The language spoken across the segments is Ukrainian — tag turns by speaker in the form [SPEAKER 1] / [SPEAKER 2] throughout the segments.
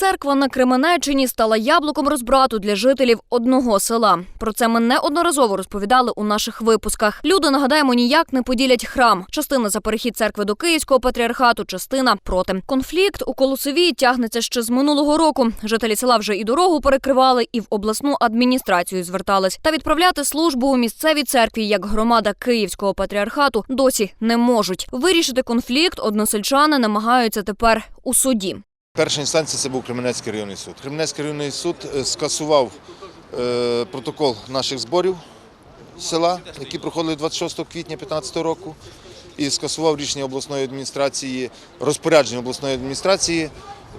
[SPEAKER 1] Церква на Кременеччині стала яблуком розбрату для жителів одного села. Про це ми неодноразово розповідали у наших випусках. Люди нагадаємо ніяк не поділять храм. Частина за перехід церкви до Київського патріархату, частина проти. Конфлікт у Колосові тягнеться ще з минулого року. Жителі села вже і дорогу перекривали, і в обласну адміністрацію звертались. Та відправляти службу у місцевій церкві як громада Київського патріархату досі не можуть. Вирішити конфлікт односельчани намагаються тепер у суді.
[SPEAKER 2] Перша інстанція це був Кременецький районний суд. Кременецький районний суд е, скасував е, протокол наших зборів села, які проходили 26 квітня 2015 року, і скасував рішення обласної адміністрації, розпорядження обласної адміністрації,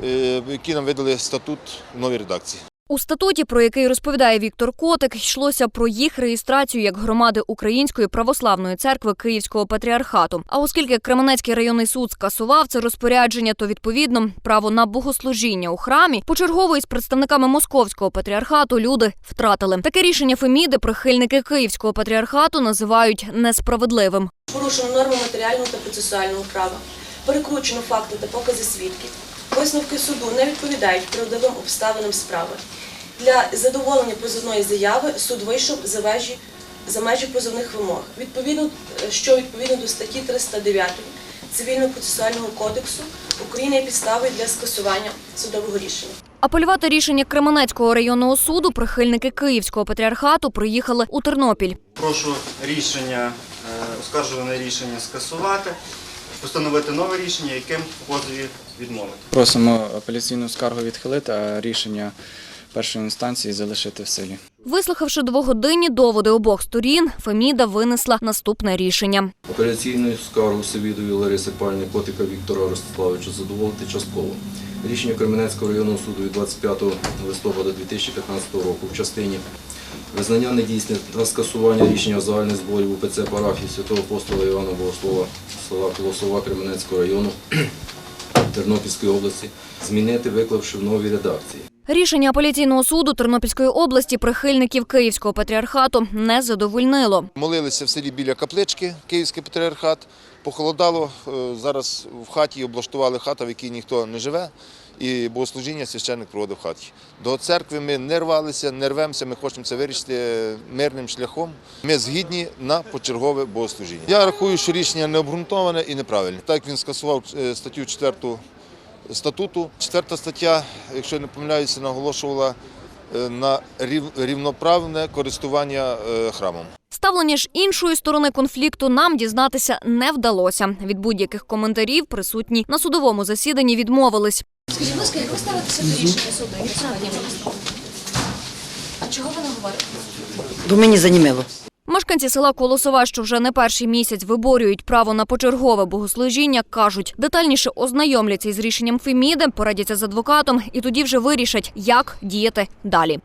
[SPEAKER 2] е, які нам видали статут в новій редакції.
[SPEAKER 1] У статуті, про який розповідає Віктор Котик, йшлося про їх реєстрацію як громади Української православної церкви Київського патріархату. А оскільки Кременецький районний суд скасував це розпорядження, то відповідно право на богослужіння у храмі почергово із представниками московського патріархату люди втратили. Таке рішення Феміди прихильники Київського патріархату називають несправедливим.
[SPEAKER 3] порушено норми матеріального та процесуального права, перекручено факти та покази свідків. Висновки суду не відповідають правдивим обставинам справи. Для задоволення позовної заяви суд вийшов за межі, за межі позовних вимог, відповідно, е, що відповідно до статті 309 Цивільного процесуального кодексу України є підставою для скасування судового рішення.
[SPEAKER 1] Апелювати рішення Кременецького районного суду прихильники Київського патріархату приїхали у Тернопіль.
[SPEAKER 4] Прошу рішення, е, оскаржуване рішення скасувати, постановити нове рішення, яким в позові відмовити.
[SPEAKER 5] Просимо апеляційну скаргу відхилити, а рішення першої інстанції залишити в силі.
[SPEAKER 1] Вислухавши двогодинні доводи обох сторін, Феміда винесла наступне рішення.
[SPEAKER 6] Апеляційну скаргу Севідові Лариси Пальни, котика Віктора Ростиславовича задоволити частково. Рішення Кременецького районного суду від 25 листопада 2015 року в частині визнання недійсним та скасування рішення загальних зборів УПЦ парафії святого апостола Івана Богослова села Колосова Кременецького району Тернопільської області змінити, виклавши в новій редакції.
[SPEAKER 1] Рішення апеляційного суду Тернопільської області прихильників Київського патріархату не задовольнило.
[SPEAKER 2] Молилися в селі біля каплички, Київський патріархат. Похолодало, е, зараз в хаті облаштували хата, в якій ніхто не живе, і богослужіння священник проводив в хаті. До церкви ми не рвалися, не рвемося, ми хочемо це вирішити мирним шляхом. Ми згідні на почергове богослужіння. Я рахую, що рішення не обґрунтоване і неправильне. Так як він скасував е, статтю 4 статуту. Четверта стаття, якщо я не помиляюся, наголошувала е, на рівноправне користування е, храмом.
[SPEAKER 1] Ставлення ж іншої сторони конфлікту нам дізнатися не вдалося. Від будь-яких коментарів присутні на судовому засіданні відмовились.
[SPEAKER 7] Скажіть, будь ласка, як ви ставитеся до рішення суду, яке винесло? А чого ви не говорите?
[SPEAKER 8] Бо мені занімело.
[SPEAKER 1] Мешканці села Колосова, що вже не перший місяць виборюють право на почергове богослужіння, кажуть, детальніше ознайомляться із рішенням Феміди, порадяться з адвокатом і тоді вже вирішать, як діяти далі.